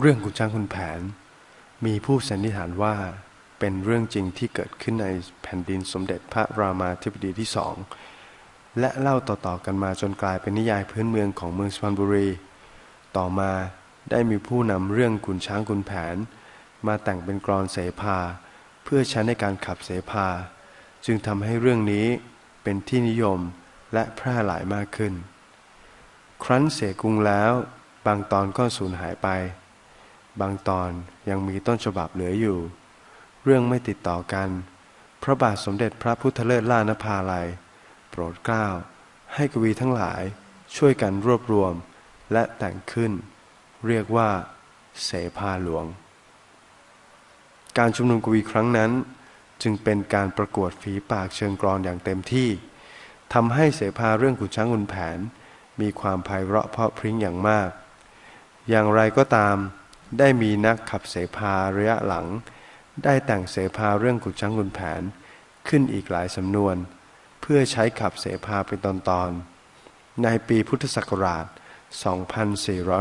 เรื่องขุนช้างคุณแผน มีผู้สันนิษฐานว่าเป็นเรื่องจริงที่เกิดขึ้นในแผ่นดินสมเด็จพระรามาธิบดีที่สอง และเล่าต่อๆกันมาจนกลายเป็นนิยายพื้นเมืองของเมืองสุพรรณบุรี ต่อมาได้มีผู้นำเรื่องขุนช้างขุนแผน มาแต่งเป็นกรอนเสภา เพื่อใช้ในการขับเสภา จึงทำให้เรื่องนี้เป็นที่นิยมและแพร่หลายมากขึ้น ครั้นเสกรุงแล้ว บางตอนก็สูญหายไป บางตอนยังมีต้นฉบับเหลืออยู่ เรื่องไม่ติดต่อกัน พระบาทสมเด็จพระพุทธเลิศล่านภาลัย โปรดเกล้า ให้กวีทั้งหลายช่วยกันรวบรวมและแต่งขึ้น เรียกว่า เสภาหลวง การชุมนุมกวีครั้งนั้น จึงเป็นการประกวดฝีปากเชิงกรอนอย่างเต็มที่ทำให้เสภาเรื่องขุนช้างขุนแผน มีความไพเราะเพราะพริ้งอย่างมาก อย่างไรก็ตาม ได้มีนักขับเสภาระยะหลัง ได้แต่งเสภาเรื่องขุนช้างขุนแผนขึ้นอีกหลายสำนวน เพื่อใช้ขับเสภาเป็นตอนๆ ในปีพุทธศักราช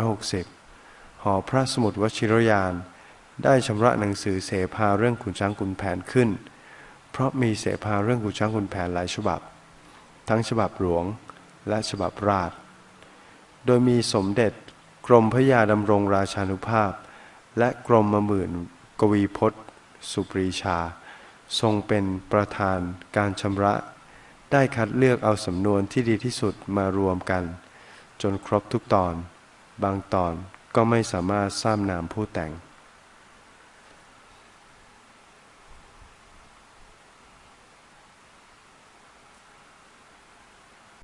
2460 หอพระสมุดวชิรยาน ได้ชำระหนังสือเสภาเรื่องขุนช้างขุนแผนขึ้น เพราะมีเสภาเรื่องขุนช้างขุนแผนหลายฉบับ ทั้งฉบับหลวงและฉบับราช โดยมีสมเด็จ กรมพระยาดำรงราชานุภาพ และกรมมหมื่นกวีพจน์ สุปรีชา ทรงเป็นประธานการชำระ ได้คัดเลือกเอาสำนวนที่ดีที่สุดมารวมกัน จนครบทุกตอน บางตอนก็ไม่สามารถทราบนามผู้แต่ง